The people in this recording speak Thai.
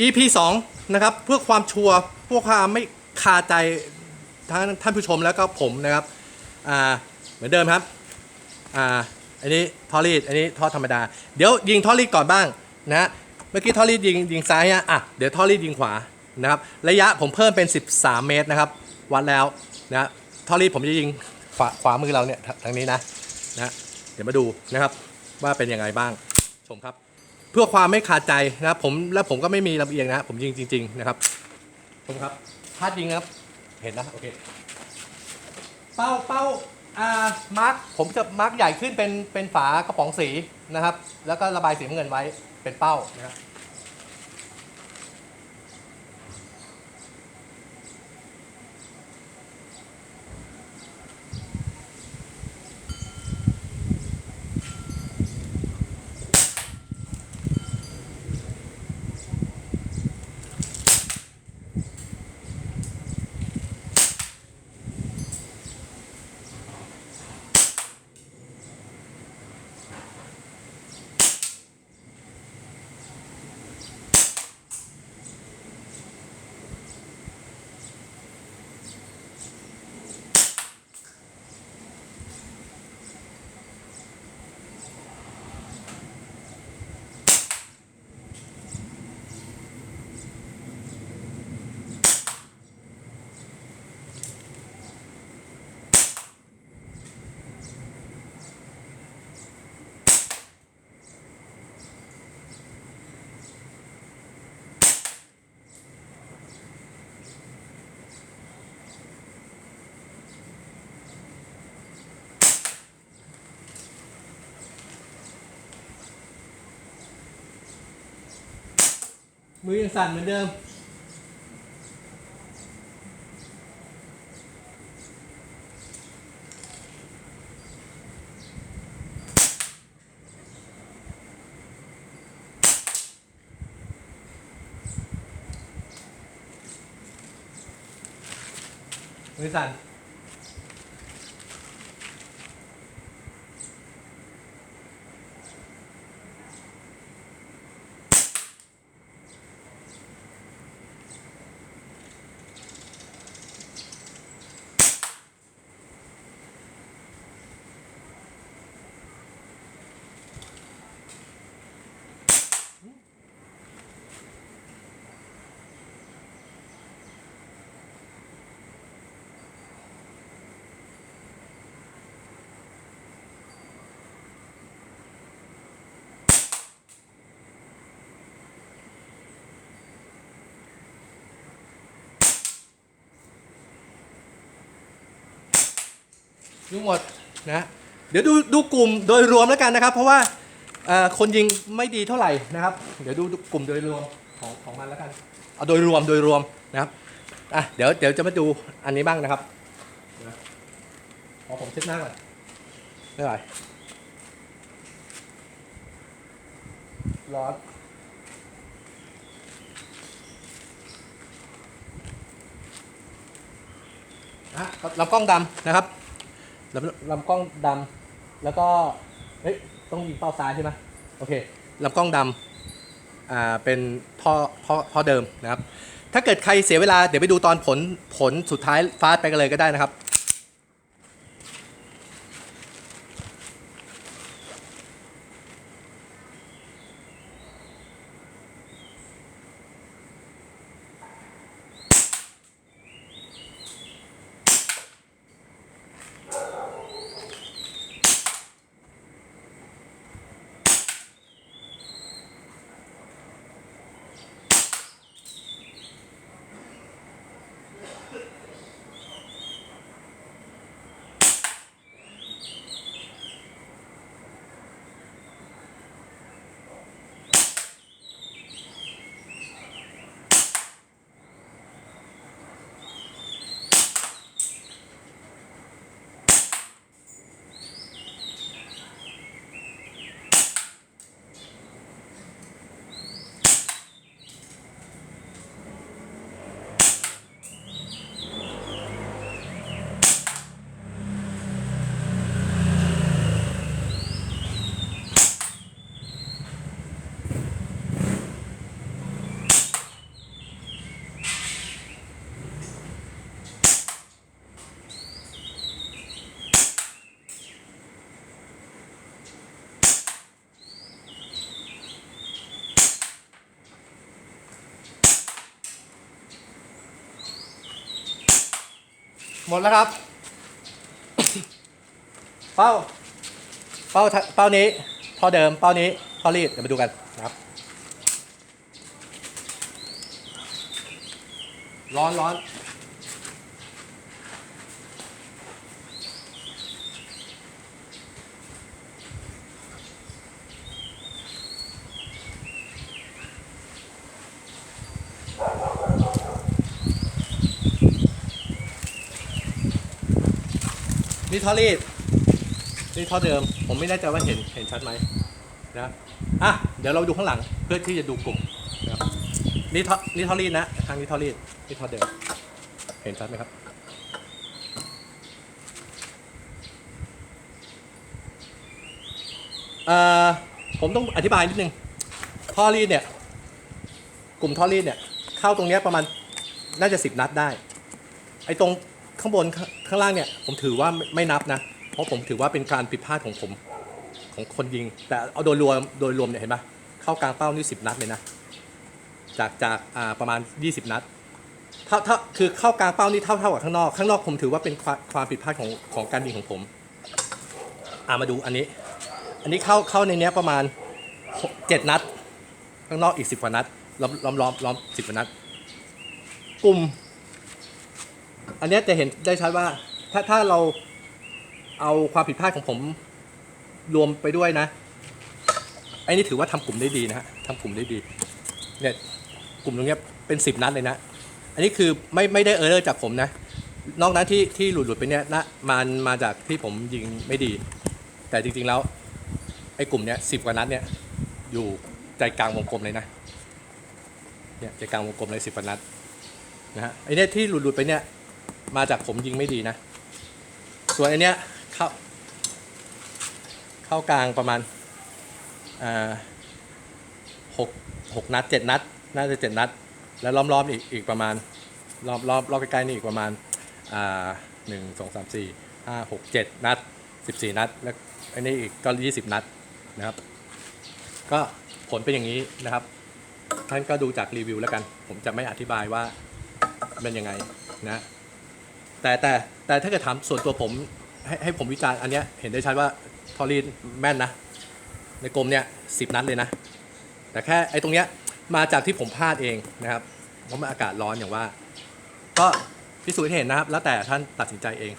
EP 2นะครับเพื่อความชัวร์เพื่อความไม่คาใจทั้งท่านผู้ชมแล้วก็ผมนะครับอ่าเหมือนเดิมครับอ่าอันนี้ทอรีดอันนี้ท่อธรรมดา เดี๋ยวยิงทอรีดก่อนบ้างนะเมื่อกี้ทอรีดยิงยิงซ้ายอะอะเดี๋ยวทอรีดยิงขวานะครับระยะผมเพิ่มเป็น 13 เมตรนะครับ วัดแล้วนะทอรีดผมจะยิงขวาขวามือเราเนี่ยทางนี้นะนะเดี๋ยวมาดูนะครับว่าเป็นยังไงบ้างชมครับ เพื่อความไม่ขาดใจนะครับผมและผมก็ไม่มีลำเอียงนะผมยิงจริง ๆ นะครับชมครับพลาดยิงนะครับ เห็นนะโอเคเป้าเป้าอ่ามาร์กผมจะมาร์กใหญ่ขึ้นเป็นเป็นฝากระป๋องสีนะครับ แล้วก็ระบายสีน้ำเงินไว้เป็นเป้านะครับ มือยังสั่นเหมือนเดิม มือสั่น ยุ่งหมดนะเดี๋ยวดูดูกลุ่มโดยรวมแล้วกันนะครับ เพราะว่าคนยิงไม่ดีเท่าไหร่นะครับ เดี๋ยวดูกลุ่มโดยรวมของของมันแล้วกันเอาโดยรวมโดยรวมนะครับอะเดี๋ยวเดี๋ยวจะมาดูอันนี้บ้างนะครับขอผมเช็ดหน้าก่อนไม่ไหวร้อนนะลำกล้องดำนะครับ ลำลำกล้องดำแล้วก็เฮ้ยต้องยิงเป้าซ้ายใช่ไหมโอเคลำกล้องดำอ่าเป็นท่อท่อท่อเดิมนะครับ ถ้าเกิดใครเสียเวลาเดี๋ยวไปดูตอนผลผลสุดท้ายฟาสไปกันเลยก็ได้นะครับ หมดแล้วครับ เป้า เป้าเป้านี้ท่อเดิม เป้านี้ท่อรีด เดี๋ยวมาดูกันนะครับ ร้อนร้อน นี่ท่อรีดนี่ท่อเดิม ผมไม่แน่ใจว่าเห็นเห็นชัดไหมนะอะเดี๋ยวเราดูข้างหลังเพื่อที่จะดูกลุ่มนะนี่ท่อนี่ท่อรีดนะทางนี้ท่อรีดนี่ท่อเดิม เห็นชัดไหมครับเอ่อผมต้องอธิบายนิดนึงท่อรีดเนี่ย กลุ่มท่อรีดเนี่ย เข้าตรงนี้ประมาณน่าจะสิบนัดได้ ไอ้ตรง ข้างบนข้างล่างเนี่ยผมถือว่าไม่ไมนับนะ เพราะผมถือว่าเป็นการผิดพลาดของผมของคนยิง แต่เอาโดยรวมโดยรวมเนี่ยเห็นปะเข้ากลางเป้านี่สิบนัดเลยนะจากจากอ่าประมาณ 20 นัดเท่าเท่าคือเข้ากลางเป้านี่เท่าเท่ากับข้างนอก ข้างนอกผมถือว่าเป็นความความผิดพลาดของของการยิงของผมอ่ามาดูอันนี้ อันนี้เข้าเข้าในเนี้ยประมาณเจ็ดนัด ข้างนอกอีกสิบกว่านัดล้อมล้อมล้อมล้อมสิบกว่านัด กลุ่ม อันเนี้ยจะเห็นได้ชัดว่า ถ้าถ้าเราเอาความผิดพลาดของผมรวมไปด้วยนะไอ้นี่ถือว่าทำกลุ่มได้ดีนะฮะทำกลุ่มได้ดีเนี่ยกลุ่มตรงเนี้ยเป็นสิบนัดเลยนะ อันนี้คือไม่ไม่ได้เออร์จากผมนะ นอกนั้นที่ที่หลุดหลุดไปเนี่ยนะมันมาจากที่ผมยิงไม่ดี แต่จริงๆแล้วไอ้กลุ่มเนี้ยสิบกว่านัดเนี่ยอยู่ใจกลางวงกลมเลยนะเนี่ยใจกลางวงกลมเลยสิบกว่านัดนะฮะไอ้เนี่ยที่หลุดหลุดไปเนี่ย มาจากผมยิงไม่ดีนะ ส่วนไอ้เนี้ยเข้า เข้ากลางประมาณหกหกนัดเจ็ดนัด น่าจะเจ็ดนัด แล้วล้อมๆอีกอีกประมาณรอบรอบรอบใกล้ๆนี่อีกประมาณหนึ่งสองสามสี่ห้าหกเจ็ดนัดสิบสี่นัด แล้วอันนี้อีกก็ยี่สิบนัดนะครับ ก็ผลเป็นอย่างนี้นะครับ ท่านก็ดูจากรีวิวแล้วกัน ผมจะไม่อธิบายว่าเป็นยังไงนะ แต่แต่แต่ถ้าเกิดถามส่วนตัวผมให้ให้ผมวิจารณ์อันเนี้ยเห็นได้ชัดว่าทอรีนแม่นนะ ในกลมเนี่ยสิบนัดเลยนะ แต่แค่ไอ้ตรงเนี้ยมาจากที่ผมพลาดเองนะครับเพราะมันอากาศร้อนอย่างว่า ก็พิสูจน์ให้เห็นนะครับ แล้วแต่ท่านตัดสินใจเอง